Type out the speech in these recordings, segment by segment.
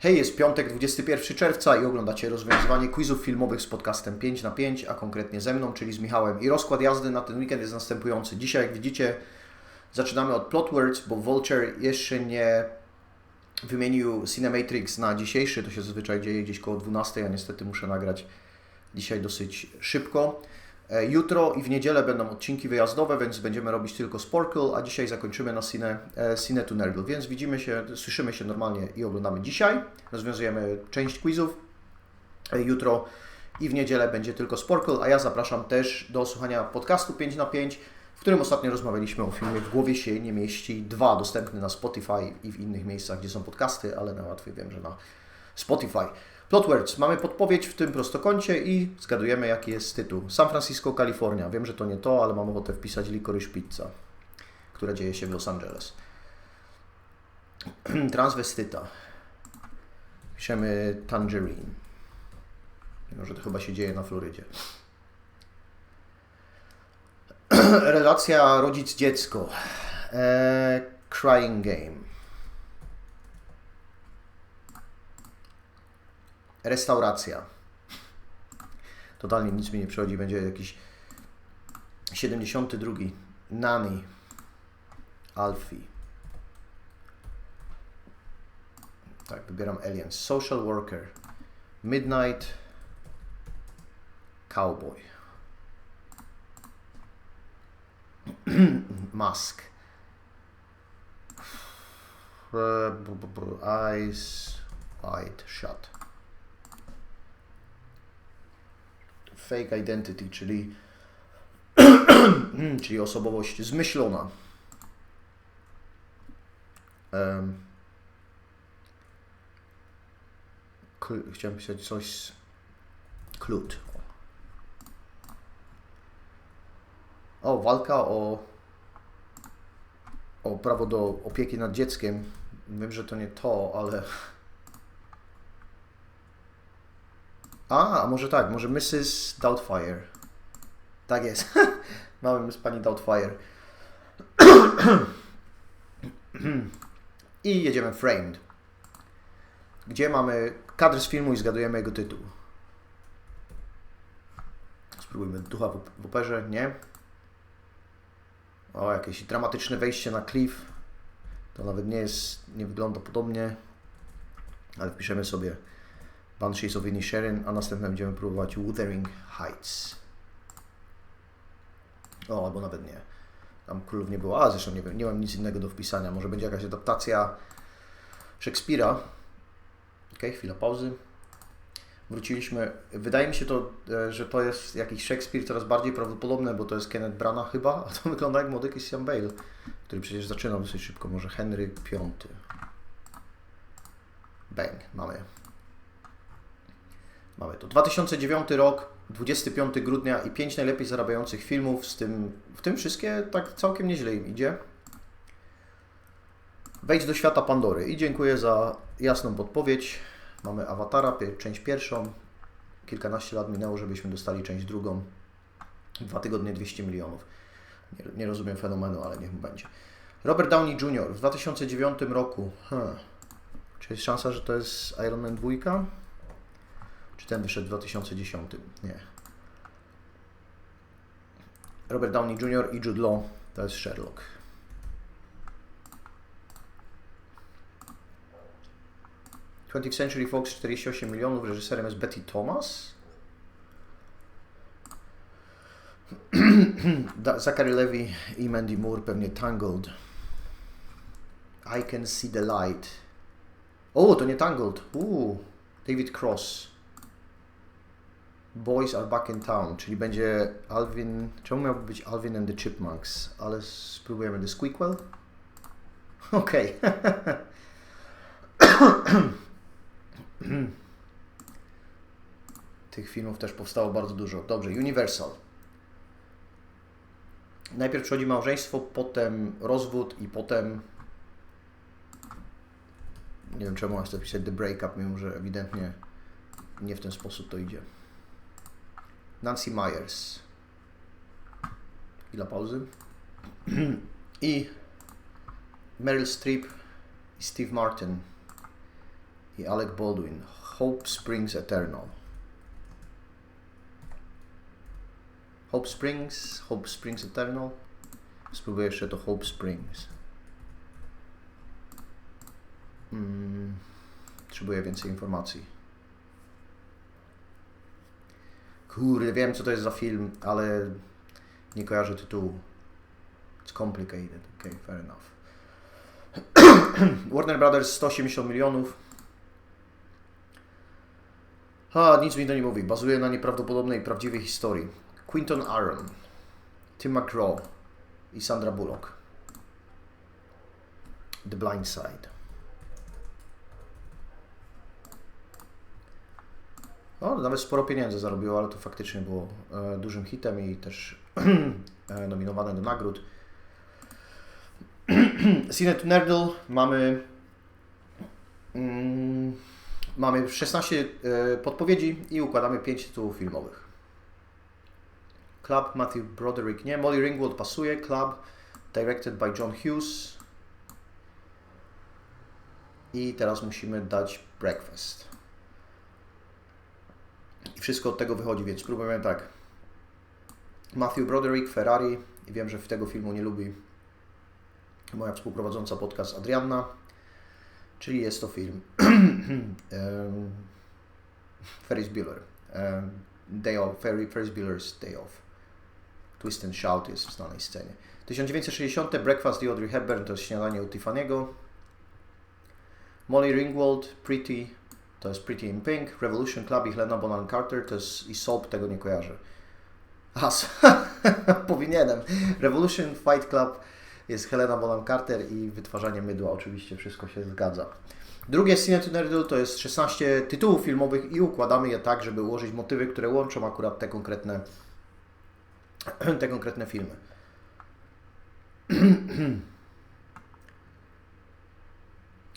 Hej, jest piątek, 21 czerwca i oglądacie rozwiązywanie quizów filmowych z podcastem 5 na 5, a konkretnie ze mną, czyli z Michałem. I rozkład jazdy na ten weekend jest następujący. Dzisiaj, jak widzicie, zaczynamy od Plot Words, bo Vulture jeszcze nie wymienił Cinematrix na dzisiejszy. To się zazwyczaj dzieje gdzieś koło 12, ja niestety muszę nagrać dzisiaj dosyć szybko. E, Jutro i w niedzielę będą odcinki wyjazdowe, więc będziemy robić tylko Sporkle, a dzisiaj zakończymy na Cine, e, Cine Nerdle. Więc widzimy się, słyszymy się normalnie i oglądamy dzisiaj. Rozwiązujemy część quizów. E, Jutro i w niedzielę będzie tylko Sporkle, a ja zapraszam też do słuchania podcastu 5 na 5 w którym ostatnio rozmawialiśmy o filmie W głowie się nie mieści. Dwa dostępny na Spotify i w innych miejscach, gdzie są podcasty, ale najłatwiej wiem, że na Spotify. Plotwords. Mamy podpowiedź w tym prostokącie i zgadujemy, jaki jest tytuł. San Francisco, Kalifornia. Wiem, że to nie to, ale mam ochotę wpisać Licorice Pizza, która dzieje się w Los Angeles. Transwestyta. Piszemy Tangerine. Mimo, że to chyba się dzieje na Florydzie. Relacja rodzic-dziecko. Eee, crying Game. Restauracja. Totalnie nic mi nie przychodzi. Będzie jakiś 72. Nani. Alfie. Tak, wybieram Aliens. Social Worker. Midnight. Cowboy. Mask. Eyes wide shut. Fake identity, czyli czyli osobowość zmyślona. Kl- chciałem pisać coś z klut. O, walka o, o prawo do opieki nad dzieckiem. Wiem, że to nie to, ale. A, może tak, może Mrs. Doubtfire. Tak jest. Mamy z pani Doubtfire. I jedziemy Framed. Gdzie mamy kadr z filmu i zgadujemy jego tytuł. Spróbujmy ducha w operze. Nie. O, jakieś dramatyczne wejście na cliff. To nawet nie jest, nie wygląda podobnie. Ale wpiszemy sobie Banshees of Inisherin, a następnie będziemy próbować Wuthering Heights. O, albo nawet nie. Tam królów nie było, a zresztą nie nie mam nic innego do wpisania. Może będzie jakaś adaptacja Szekspira. Ok, chwila pauzy. Wróciliśmy. Wydaje mi się to, e, że to jest jakiś Szekspir coraz bardziej prawdopodobne, bo to jest Kenneth Branagh chyba, a to wygląda jak młody Christian Bale, który przecież zaczynał dosyć szybko. Może Henry V. Bang, mamy. Mamy to. 2009 rok, 25 grudnia i 5 najlepiej zarabiających filmów, z tym, w tym wszystkie tak całkiem nieźle im idzie. Wejdź do świata Pandory i dziękuję za jasną podpowiedź. Mamy Awatara, część pierwszą. Kilkanaście lat minęło, żebyśmy dostali część drugą. Dwa tygodnie 200 milionów. Nie, nie rozumiem fenomenu, ale niech będzie. Robert Downey Jr. w 2009 roku. Hmm. Czy jest szansa, że to jest Iron Man 2? Czy ten wyszedł w 2010? Nie. Robert Downey Jr. i Jude Law to jest Sherlock. Twentieth Century Fox 48 milionów, reżyserem jest Betty Thomas. Zachary Levy i Mandy Moore pewnie Tangled. I Can See the Light. O, to nie Tangled. Uuu, David Cross. Boys are back in town, czyli będzie Alvin. Czemu miałby być Alvin and the Chipmunks? Ale spróbujemy The Squeakquel. Okej. Tych filmów też powstało bardzo dużo. Dobrze, Universal. Najpierw przychodzi małżeństwo, potem rozwód i potem. Nie wiem czemu chcę pisać The Breakup, mimo że ewidentnie nie w ten sposób to idzie. Nancy Myers. Chwila pauzy. I Meryl Streep i Steve Martin. i Alec Baldwin. Hope Springs Eternal. Hope Springs, Hope Springs Eternal. Spróbuję jeszcze to Hope Springs. Mm, potrzebuję więcej informacji. Kurde, wiem co to jest za film, ale nie kojarzę tytułu. It's complicated. Okay, fair enough. Warner Brothers 180 milionów. A, nic mi to nie mówi. Bazuje na nieprawdopodobnej, prawdziwej historii. Quinton Aaron, Tim McGraw i Sandra Bullock. The Blind Side. No, nawet sporo pieniędzy zarobiło, ale to faktycznie było e, dużym hitem i też e, nominowane do nagród. Cine to Nerdle mamy mm, mamy 16 e, podpowiedzi i układamy 5 tytułów filmowych. Club Matthew Broderick nie, Molly Ringwald pasuje, Club directed by John Hughes i teraz musimy dać Breakfast. I wszystko od tego wychodzi, więc spróbujemy tak. Matthew Broderick, Ferrari. I wiem, że tego filmu nie lubi moja współprowadząca podcast Adrianna. Czyli jest to film Ferris Bueller. Day Off, Ferris Bueller's Day Off. Twist and Shout jest w znanej scenie. 1960 Breakfast i Audrey Hepburn to jest śniadanie u Tiffany'ego. Molly Ringwald, Pretty to jest Pretty in Pink, Revolution Club i Helena Bonham Carter to jest i Soap, tego nie kojarzę. A, powinienem. Revolution Fight Club jest Helena Bonham Carter i wytwarzanie mydła, oczywiście wszystko się zgadza. Drugie Cine to Nerdle to jest 16 tytułów filmowych i układamy je tak, żeby ułożyć motywy, które łączą akurat te konkretne, te konkretne filmy.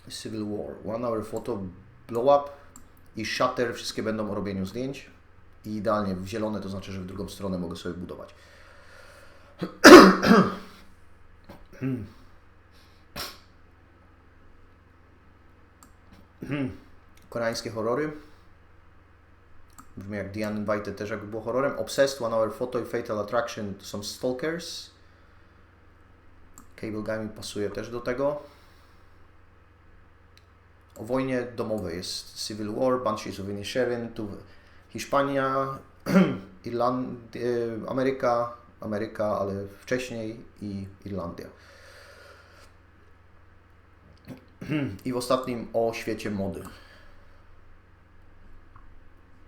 Civil War, One Hour Photo, Blow Up i Shutter, wszystkie będą o robieniu zdjęć. I idealnie w zielone to znaczy, że w drugą stronę mogę sobie budować. Koreańskie horrory. Brzmi jak The Uninvited też jakby było horrorem. Obsessed, One Hour Photo i Fatal Attraction to są Stalkers. Cable Guy mi pasuje też do tego. O wojnie domowej jest Civil War, Banshees of Inisherin, tu Hiszpania, Irland, Ameryka, Ameryka, ale wcześniej i Irlandia. I w ostatnim o świecie mody.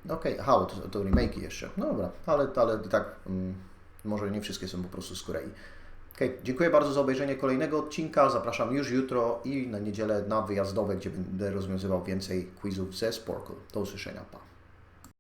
Okej, okay. aha, to, to remake jeszcze. No dobra, ale, ale tak um, może nie wszystkie są po prostu z Korei. Okay. Dziękuję bardzo za obejrzenie kolejnego odcinka. Zapraszam już jutro i na niedzielę na wyjazdowe, gdzie będę rozwiązywał więcej quizów ze Sporkle. Do usłyszenia. Pa.